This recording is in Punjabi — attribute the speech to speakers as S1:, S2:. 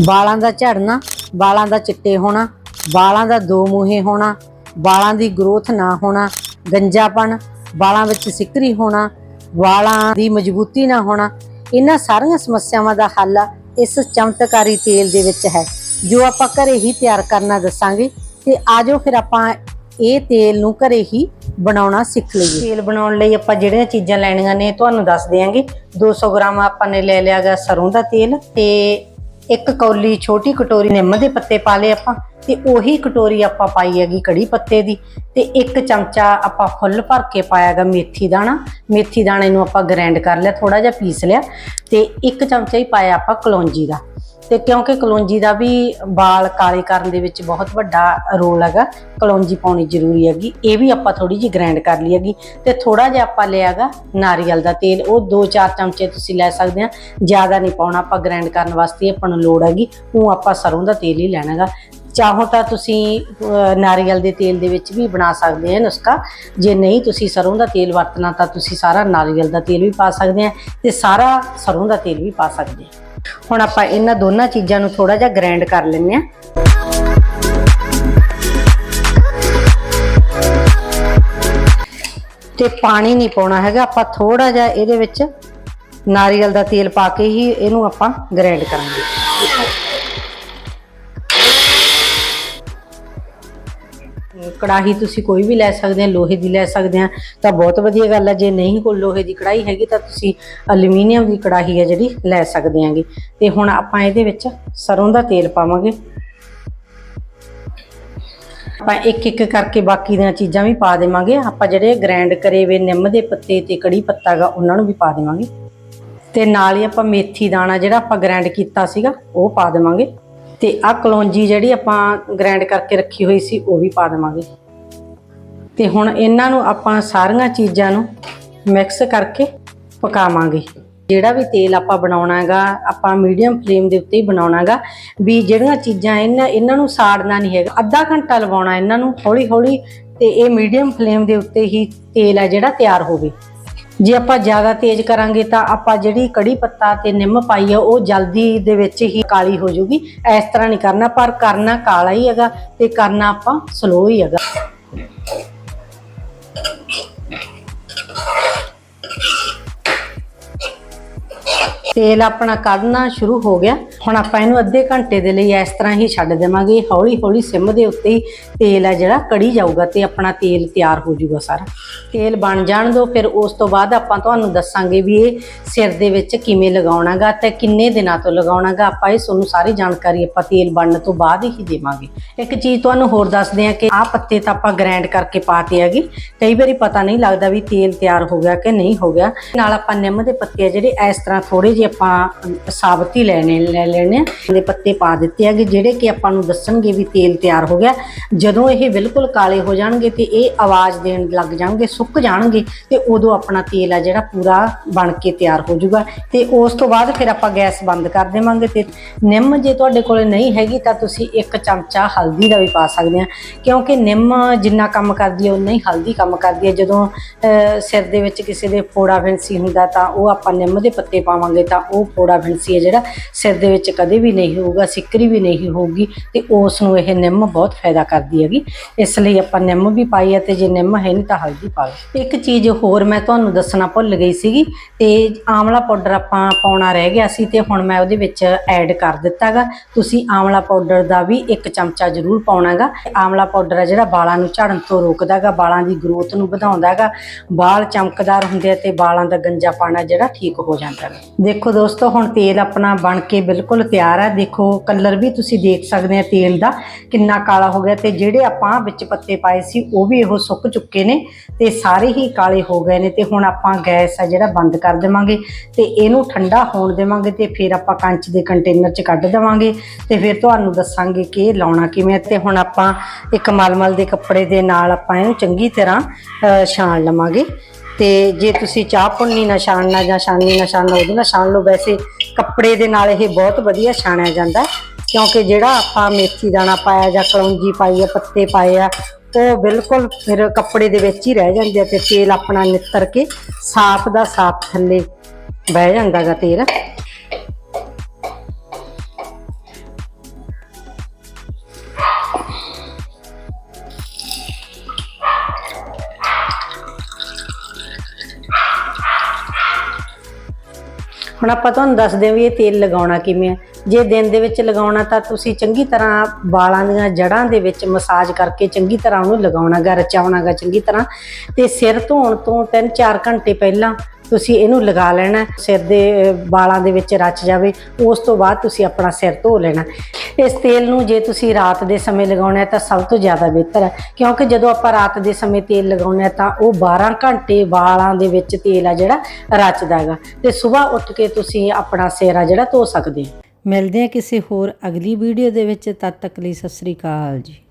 S1: ਵਾਲਾਂ ਦਾ ਝੜਨਾ, ਵਾਲਾਂ ਦਾ ਚਿੱਟੇ ਹੋਣਾ, ਵਾਲਾਂ ਦਾ ਦੋ ਮੂੰਹੇ ਹੋਣਾ, ਵਾਲਾਂ ਦੀ ਗਰੋਥ ਨਾ ਹੋਣਾ ਗੰਜਾਪਣ ਵਾਲਾਂ ਵਿੱਚ ਸਿੱਕਰੀ ਹੋਣਾ, ਵਾਲਾਂ ਦੀ ਮਜ਼ਬੂਤੀ ਨਾ ਹੋਣਾ, ਇਹਨਾਂ ਸਾਰੀਆਂ ਸਮੱਸਿਆਵਾਂ ਦਾ ਹੱਲ ਇਸ ਚਮਤਕਾਰੀ ਤੇਲ ਦੇ ਵਿੱਚ ਹੈ। ਜੋ ਆਪਾਂ ਘਰੇ ਹੀ ਤਿਆਰ ਕਰਨਾ ਦੱਸਾਂਗੇ ਤੇ ਆਜੋ ਫਿਰ ਆਪਾਂ ਇਹ ਤੇਲ ਨੂੰ ਘਰੇ ਹੀ ਬਣਾਉਣਾ ਸਿੱਖ ਲਈਏ। ਤੇਲ ਬਣਾਉਣ ਲਈ ਆਪਾਂ ਜਿਹੜੀਆਂ ਚੀਜ਼ਾਂ ਲੈਣੀਆਂ ਨੇ, ਤੁਹਾਨੂੰ ਦੱਸ ਦਿਆਂਗੇ। 200 ਗ੍ਰਾਮ ਆਪਾਂ ਨੇ ਲੈ ਲਿਆਗਾ ਸਰੋਂ ਦਾ ਤੇਲ ਤੇ ਇੱਕ ਕੌਲੀ ਛੋਟੀ ਕਟੋਰੀ ਨਿੰਮ ਦੇ ਪੱਤੇ ਪਾ ਲਏ ਆਪਾਂ ਤੇ ਉਹੀ ਕਟੋਰੀ ਆਪਾਂ ਪਾਈ ਹੈਗੀ ਕੜੀ ਪੱਤੇ ਦੀ ਤੇ ਇੱਕ ਚਮਚਾ ਆਪਾਂ ਫੁੱਲ ਭਰ ਕੇ ਪਾਇਆਗਾ ਮੇਥੀ ਦਾਣਾ। ਮੇਥੀ ਦਾਣੇ ਨੂੰ ਆਪਾਂ ਗ੍ਰਾਈਂਡ ਕਰ ਲਿਆ ਥੋੜਾ ਜਿਹਾ ਪੀਸ ਲਿਆ ਤੇ ਇੱਕ ਚਮਚਾ ਹੀ ਪਾਇਆ ਆਪਾਂ ਕਲੌਂਜੀ ਦਾ। ਤੇ ਕਿਉਂਕਿ ਕਲੌਂਜੀ ਦਾ ਵੀ ਵਾਲ ਕਾਲੇ ਕਰਨ ਦੇ ਵਿੱਚ ਬਹੁਤ ਵੱਡਾ ਰੋਲ ਹੈਗਾ, ਕਲੌਂਜੀ ਪਾਉਣੀ ਜ਼ਰੂਰੀ ਹੈਗੀ, ਇਹ ਵੀ ਆਪਾਂ ਥੋੜੀ ਜਿਹੀ ਗ੍ਰਾਈਂਡ ਕਰ ਲਈ ਹੈਗੀ ਤੇ ਥੋੜਾ ਜਿਹਾ ਆਪਾਂ ਲਿਆਗਾ ਨਾਰੀਅਲ ਦਾ ਤੇਲ, ਉਹ 2-4 ਚਮਚੇ ਤੁਸੀਂ ਲੈ ਸਕਦੇ ਆ, ਜ਼ਿਆਦਾ ਨਹੀਂ ਪਾਉਣਾ, ਆਪਾਂ ਗ੍ਰਾਈਂਡ ਕਰਨ ਵਾਸਤੇ ਆਪਾਂ ਨੂੰ ਲੋੜ ਹੈਗੀ, ਉਹ ਆਪਾਂ ਸਰੋਂ ਦਾ ਤੇਲ ਹੀ ਲੈਣਾ ਲੈਣਾਗਾ ਚਾਹੋ ਤਾਂ ਤੁਸੀਂ ਨਾਰੀਅਲ ਦੇ ਤੇਲ ਦੇ ਵਿੱਚ ਵੀ ਬਣਾ ਸਕਦੇ ਆ ਨੁਸਖਾ, ਜੇ ਨਹੀਂ ਤੁਸੀਂ ਸਰੋਂ ਦਾ ਤੇਲ ਵਰਤਣਾ ਤਾਂ ਤੁਸੀਂ ਸਾਰਾ ਨਾਰੀਅਲ ਦਾ ਤੇਲ ਵੀ ਪਾ ਸਕਦੇ ਆ ਤੇ ਸਾਰਾ ਸਰੋਂ ਦਾ ਤੇਲ ਵੀ ਪਾ ਸਕਦੇ ਆ। ਹੁਣ ਆਪਾਂ ਇਹਨਾਂ ਦੋਨਾਂ ਚੀਜ਼ਾਂ ਨੂੰ ਥੋੜਾ ਜਿਹਾ ਗ੍ਰਾਈਂਡ ਕਰ ਲੈਂਦੇ ਆ ਤੇ ਪਾਣੀ ਨਹੀਂ ਪਾਉਣਾ ਹੈਗਾ, ਆਪਾਂ ਥੋੜਾ ਜਿਹਾ ਇਹਦੇ ਵਿੱਚ ਨਾਰੀਅਲ ਦਾ ਤੇਲ ਪਾ ਕੇ ਹੀ ਇਹਨੂੰ ਆਪਾਂ ਗ੍ਰਾਈਂਡ ਕਰਾਂਗੇ। ਕੜਾਹੀ ਤੁਸੀਂ ਕੋਈ ਵੀ ਲੈ ਸਕਦੇ ਆ, ਲੋਹੇ ਦੀ ਲੈ ਸਕਦੇ ਆ, ਤਾਂ ਬਹੁਤ ਵਧੀਆ ਗੱਲ ਹੈ ਜੇ ਨਹੀਂ ਕੋਈ ਲੋਹੇ ਦੀ ਕੜਾਹੀ ਹੈਗੀ, ਤਾਂ ਤੁਸੀਂ ਅਲੂਮੀਨੀਅਮ ਦੀ ਕੜਾਹੀ ਹੈ ਜਿਹੜੀ ਲੈ ਸਕਦੇ ਆਂਗੇ। ਤੇ ਹੁਣ ਆਪਾਂ ਇਹਦੇ ਵਿੱਚ ਸਰੋਂ ਦਾ ਤੇਲ ਪਾਵਾਂਗੇ। ਆਪਾਂ ਇੱਕ ਇੱਕ ਕਰਕੇ ਬਾਕੀ ਦੀਆਂ ਚੀਜ਼ਾਂ ਵੀ ਪਾ ਦੇਵਾਂਗੇ। ਆਪਾਂ ਜਿਹੜੇ ਗ੍ਰਾਈਂਡ ਕਰੇ ਵੇ ਨਿੰਮ ਦੇ ਪੱਤੇ ਤੇ ਕੜੀ ਪੱਤਾ ਗਾ, ਉਹਨਾਂ ਨੂੰ ਵੀ ਪਾ ਦੇਵਾਂਗੇ। ਤੇ ਨਾਲ ਹੀ ਆਪਾਂ ਮੇਥੀ ਦਾਣਾ ਜਿਹੜਾ ਆਪਾਂ ਗ੍ਰਾਈਂਡ ਕੀਤਾ ਸੀਗਾ, ਉਹ ਪਾ ਦੇਵਾਂਗੇ। ਤੇ ਆ ਕਲੌਂਜੀ ਜਿਹੜੀ ਆਪਾਂ ਗ੍ਰਾਈਂਡ ਕਰਕੇ ਰੱਖੀ ਹੋਈ ਸੀ, ਉਹ ਵੀ ਪਾ ਦੇਵਾਂਗੇ। ਤੇ ਹੁਣ ਇਹਨਾਂ ਨੂੰ ਆਪਾਂ ਸਾਰੀਆਂ ਚੀਜ਼ਾਂ ਨੂੰ ਮਿਕਸ ਕਰਕੇ ਪਕਾਵਾਂਗੇ। ਜਿਹੜਾ ਵੀ ਤੇਲ ਆਪਾਂ ਬਣਾਉਣਾ ਹੈਗਾ, ਆਪਾਂ ਮੀਡੀਅਮ ਫਲੇਮ ਦੇ ਉੱਤੇ ਹੀ ਬਣਾਉਣਾ ਹੈਗਾ, ਵੀ ਜਿਹੜੀਆਂ ਚੀਜ਼ਾਂ ਇਹਨਾਂ ਇਹਨਾਂ ਨੂੰ ਸਾੜਨਾ ਨਹੀਂ ਹੈਗਾ। ਅੱਧਾ ਘੰਟਾ ਲਵਾਉਣਾ ਇਹਨਾਂ ਨੂੰ ਹੌਲੀ ਹੌਲੀ ਤੇ ਇਹ ਮੀਡੀਅਮ ਫਲੇਮ ਦੇ ਉੱਤੇ ਹੀ ਤੇਲ ਹੈ ਜਿਹੜਾ ਤਿਆਰ ਹੋਵੇ। ਜੇ ਆਪਾਂ ਜ਼ਿਆਦਾ ਤੇਜ਼ ਕਰਾਂਗੇ ਤਾਂ ਆਪਾਂ ਜਿਹੜੀ ਕੜੀ ਪੱਤਾ ਤੇ ਨਿੰਮ ਪਾਈ ਆ, ਉਹ ਜਲਦੀ ਦੇ ਵਿੱਚ ਹੀ ਕਾਲੀ ਹੋ ਜੂਗੀ ਇਸ ਤਰ੍ਹਾਂ ਨਹੀਂ ਕਰਨਾ, ਪਰ ਕਰਨਾ ਕਾਲਾ ਹੀ ਹੈਗਾ ਤੇ ਕਰਨਾ ਆਪਾਂ ਸਲੋ ਹੀ ਹੈਗਾ। ਤੇਲ ਆਪਣਾ ਕੱਢਣਾ ਸ਼ੁਰੂ ਹੋ ਗਿਆ। ਹੁਣ ਆਪਾਂ ਇਹਨੂੰ ਅੱਧੇ ਘੰਟੇ ਦੇ ਲਈ ਇਸ ਤਰ੍ਹਾਂ ਹੀ ਛੱਡ ਦੇਵਾਂਗੇ। ਹੌਲੀ ਹੌਲੀ ਸਿਮ ਦੇ ਉੱਤੇ ਹੀ ਤੇਲ ਆ ਜਿਹੜਾ ਕੜੀ ਜਾਊਗਾ ਤੇ ਆਪਣਾ ਤੇਲ ਤਿਆਰ ਹੋ ਜਾਊਗਾ ਸਾਰਾ। ਤੇਲ ਬਣ ਜਾਣ ਦਿਓ ਫਿਰ ਉਸ ਤੋਂ ਬਾਅਦ ਆਪਾਂ ਤੁਹਾਨੂੰ ਦੱਸਾਂਗੇ ਵੀ ਇਹ ਸਿਰ ਦੇ ਵਿੱਚ ਕਿਵੇਂ ਲਗਾਉਣਾਗਾ ਤੇ ਕਿੰਨੇ ਦਿਨਾਂ ਤੋਂ ਲਗਾਉਣਾਗਾ। ਆਪਾਂ ਇਹ ਤੁਹਾਨੂੰ ਸਾਰੀ ਜਾਣਕਾਰੀ ਆਪਾਂ ਤੇਲ ਬਣਨ ਤੋਂ ਬਾਅਦ ਹੀ ਦੇਵਾਂਗੇ। ਇੱਕ ਚੀਜ਼ ਤੁਹਾਨੂੰ ਹੋਰ ਦੱਸਦੇ ਆ ਕਿ ਆਹ ਪੱਤੇ ਤਾਂ ਆਪਾਂ ਗ੍ਰਾਈਂਡ ਕਰਕੇ ਪਾਤੇ ਹੈਗੇ। ਕਈ ਵਾਰੀ ਪਤਾ ਨਹੀਂ ਲੱਗਦਾ ਵੀ ਤੇਲ ਤਿਆਰ ਹੋ ਗਿਆ ਕਿ ਨਹੀਂ ਹੋ ਗਿਆ। ਨਾਲ ਆਪਾਂ ਨਿੰਮ ਦੇ ਪੱਤੇ ਆ ਜਿਹੜੇ ਇਸ ਤਰ੍ਹਾਂ ਥੋੜੇ ਜਿਹੇ ਆਪਾਂ ਅਮ, ਸਾਬਤ ਹੀ ਲੈਣੇ ਲੈ ਲੈਣੇ ਦੇ ਪੱਤੇ ਪਾ ਦਿੱਤੇ ਹੈਗੇ ਜਿਹੜੇ ਕਿ ਆਪਾਂ ਨੂੰ ਦੱਸਣਗੇ ਵੀ ਤੇਲ ਤਿਆਰ ਹੋ ਗਿਆ। ਜਦੋਂ ਇਹ ਬਿਲਕੁਲ ਕਾਲੇ ਹੋ ਜਾਣਗੇ ਤੇ ਇਹ ਆਵਾਜ਼ ਦੇਣ ਲੱਗ ਜਾਣਗੇ ਸੁੱਕ ਜਾਣਗੇ ਤੇ ਉਦੋਂ ਆਪਣਾ ਤੇਲ ਆ ਜਿਹੜਾ ਪੂਰਾ ਬਣ ਕੇ ਤਿਆਰ ਹੋ ਜਾਊਗਾ। ਤੇ ਉਸ ਤੋਂ ਬਾਅਦ ਫਿਰ ਆਪਾਂ ਗੈਸ ਬੰਦ ਕਰ ਦੇਵਾਂਗੇ ਤੇ ਨਿੰਮ ਜੇ ਤੁਹਾਡੇ ਕੋਲੇ ਨਹੀਂ ਹੈਗੀ ਤਾਂ ਤੁਸੀਂ ਇੱਕ ਚਮਚਾ ਹਲਦੀ ਦਾ ਵੀ ਪਾ ਸਕਦੇ ਆ। ਕਿਉਂਕਿ ਨਿੰਮ ਜਿੰਨਾ ਕੰਮ ਕਰਦੀ ਹੈ ਉਨਾ ਹੀ ਹਲਦੀ ਕੰਮ ਕਰਦੀ ਹੈ ਜਦੋਂ ਸਿਰ ਦੇ ਵਿੱਚ ਕਿਸੇ ਦੇ ਫੋੜਾ ਫੈਂਸੀ ਹੁੰਦਾ ਤਾਂ ਉਹ ਆਪਾਂ ਨਿੰਮ ਦੇ ਪੱਤੇ ਪਾਵਾਂਗੇ ਤਾਂ ਉਹ ਫੋੜਾ ਫਿੰਸੀ ਹੈ ਜਿਹੜਾ ਸਿਰ ਦੇ ਵਿੱਚ ਕਦੇ ਵੀ ਨਹੀਂ ਹੋਊਗਾ, ਸਿੱਕਰੀ ਵੀ ਨਹੀਂ ਹੋਊਗੀ ਤੇ ਉਸ ਨੂੰ ਇਹ ਨਿੰਮ ਬਹੁਤ ਫਾਇਦਾ ਕਰਦੀ ਹੈਗੀ। ਇਸ ਲਈ ਆਪਾਂ ਨਿੰਮ ਵੀ ਪਾਈ ਹੈ ਤੇ ਜੇ ਨਿੰਮ ਹੈ ਨਹੀਂ ਤਾਂ ਹਲਦੀ ਪਾ ਲਓ। ਇੱਕ ਚੀਜ਼ ਹੋਰ ਮੈਂ ਤੁਹਾਨੂੰ ਦੱਸਣਾ ਭੁੱਲ ਗਈ ਸੀਗੀ ਤੇ ਆਮਲਾ ਪਾਊਡਰ ਆਪਾਂ ਪਾਉਣਾ ਰਹਿ ਗਿਆ ਸੀ ਤੇ ਹੁਣ ਮੈਂ ਉਹਦੇ ਵਿੱਚ ਐਡ ਕਰ ਦਿੱਤਾਗਾ। ਤੁਸੀਂ ਆਮਲਾ ਪਾਊਡਰ ਦਾ ਵੀ ਇੱਕ ਚਮਚਾ ਜ਼ਰੂਰ ਪਾਉਣਾਗਾ। ਆਮਲਾ ਪਾਊਡਰ ਹੈ ਜਿਹੜਾ ਵਾਲਾਂ ਨੂੰ ਝੜਨ ਤੋਂ ਰੋਕਦਾਗਾ, ਵਾਲਾਂ ਦੀ ਗਰੋਥ ਨੂੰ ਵਧਾਉਂਦਾਗਾ। ਵਾਲ ਚਮਕਦਾਰ ਹੁੰਦੇ ਆ ਤੇ ਵਾਲਾਂ ਦਾ ਗੰਜਾ ਪਾਣਾ ਜਿਹੜਾ ਠੀਕ ਹੋ ਜਾਂਦਾ ਹੈ। ਦੇਖੋ ਦੇਖੋ ਦੋਸਤੋ, ਹੁਣ ਤੇਲ ਆਪਣਾ ਬਣ ਕੇ ਬਿਲਕੁਲ ਤਿਆਰ ਹੈ ਦੇਖੋ, ਕਲਰ ਵੀ ਤੁਸੀਂ ਦੇਖ ਸਕਦੇ ਆ ਤੇਲ ਦਾ, ਕਿੰਨਾ ਕਾਲਾ ਹੋ ਗਿਆ ਤੇ ਜਿਹੜੇ ਆਪਾਂ ਵਿੱਚ ਪੱਤੇ ਪਾਏ ਸੀ, ਉਹ ਵੀ ਉਹ ਸੁੱਕ ਚੁੱਕੇ ਨੇ ਤੇ ਸਾਰੇ ਹੀ ਕਾਲੇ ਹੋ ਗਏ ਨੇ ਤੇ ਹੁਣ ਆਪਾਂ ਗੈਸ ਆ ਜਿਹੜਾ ਬੰਦ ਕਰ ਦੇਵਾਂਗੇ ਤੇ ਇਹਨੂੰ ਠੰਡਾ ਹੋਣ ਦੇਵਾਂਗੇ ਤੇ ਫਿਰ ਆਪਾਂ ਕੰਚ ਦੇ ਕੰਟੇਨਰ 'ਚ ਕੱਢ ਦੇਵਾਂਗੇ ਤੇ ਫਿਰ ਤੁਹਾਨੂੰ ਦੱਸਾਂਗੇ ਕਿ ਇਹ ਲਾਉਣਾ ਕਿਵੇਂ ਹੈ ਤੇ ਹੁਣ ਆਪਾਂ ਇੱਕ ਮਲਮਲ ਦੇ ਕੱਪੜੇ ਦੇ ਨਾਲ ਆਪਾਂ ਇਹਨੂੰ ਚੰਗੀ ਤਰ੍ਹਾਂ ਛਾਣ ਲਵਾਂਗੇ। ਤੇ ਜੇ ਤੁਸੀਂ ਚਾਹ ਪੁੰਨੀ ਨਾ ਛਾਣਨਾ ਜਾਂ ਛਾਨਣੀ ਨਾ ਛਾਣਨਾ ਉਹਦੇ ਨਾਲ ਛਾਣ ਲਓ, ਵੈਸੇ ਕੱਪੜੇ ਦੇ ਨਾਲ ਇਹ ਬਹੁਤ ਵਧੀਆ ਛਾਣਿਆ ਜਾਂਦਾ ਕਿਉਂਕਿ ਜਿਹੜਾ ਆਪਾਂ ਮੇਥੀ ਦਾਣਾ ਪਾਇਆ ਜਾਂ ਕਲੌਂਜੀ ਪਾਈ ਆ, ਪੱਤੇ ਪਾਏ ਆ, ਉਹ ਬਿਲਕੁਲ ਫਿਰ ਕੱਪੜੇ ਦੇ ਵਿੱਚ ਹੀ ਰਹਿ ਜਾਂਦੇ ਆ ਤੇ ਤੇਲ ਆਪਣਾ ਨਿੱਤਰ ਕੇ ਸਾਫ਼ ਦਾ ਸਾਫ਼ ਥੱਲੇ ਬਹਿ ਜਾਂਦਾ ਗਾ ਤੇਲ। ਹੁਣ ਆਪਾਂ ਤੁਹਾਨੂੰ ਦੱਸਦੇ ਹਾਂ ਵੀ ਇਹ ਤੇਲ ਲਗਾਉਣਾ ਕਿਵੇਂ ਹੈ ਜੇ ਦਿਨ ਦੇ ਵਿੱਚ ਲਗਾਉਣਾ ਤਾਂ ਤੁਸੀਂ ਚੰਗੀ ਤਰ੍ਹਾਂ ਵਾਲਾਂ ਦੀਆਂ ਜੜ੍ਹਾਂ ਦੇ ਵਿੱਚ ਮਸਾਜ ਕਰਕੇ ਚੰਗੀ ਤਰ੍ਹਾਂ ਉਹਨੂੰ ਲਗਾਉਣਾਗਾ ਰਚਾਉਣਾਗਾ ਚੰਗੀ ਤਰ੍ਹਾਂ। ਤੇ ਸਿਰ ਧੋਣ ਤੋਂ 3-4 ਘੰਟੇ ਪਹਿਲਾਂ ਤੁਸੀਂ ਇਹਨੂੰ ਲਗਾ ਲੈਣਾ, ਸਿਰ ਦੇ ਵਾਲਾਂ ਦੇ ਵਿੱਚ ਰਚ ਜਾਵੇ, ਉਸ ਤੋਂ ਬਾਅਦ ਤੁਸੀਂ ਆਪਣਾ ਸਿਰ ਧੋ ਲੈਣਾ। ਇਸ ਤੇਲ ਨੂੰ ਜੇ ਤੁਸੀਂ ਰਾਤ ਦੇ ਸਮੇਂ ਲਗਾਉਣਾ ਹੈ ਤਾਂ ਸਭ ਤੋਂ ਜ਼ਿਆਦਾ ਬਿਹਤਰ ਹੈ, ਕਿਉਂਕਿ ਜਦੋਂ ਆਪਾਂ ਰਾਤ ਦੇ ਸਮੇਂ ਤੇਲ ਲਗਾਉਂਦੇ ਹਾਂ ਤਾਂ ਉਹ 12 ਘੰਟੇ ਵਾਲਾਂ ਦੇ ਵਿੱਚ ਤੇਲ ਆ ਜਿਹੜਾ ਰਚਦਾ ਹੈਗਾ। ਤੇ ਸਵੇਰ ਉੱਠ ਕੇ ਤੁਸੀਂ ਆਪਣਾ ਸਿਰ ਆ ਜਿਹੜਾ ਧੋ ਸਕਦੇ ਹੋ। ਮਿਲਦੇ ਹਾਂ ਕਿਸੇ ਹੋਰ ਅਗਲੀ ਵੀਡੀਓ ਦੇ ਵਿੱਚ, ਤਦ ਤੱਕ ਲਈ ਸਤਿ ਸ੍ਰੀ ਅਕਾਲ ਜੀ।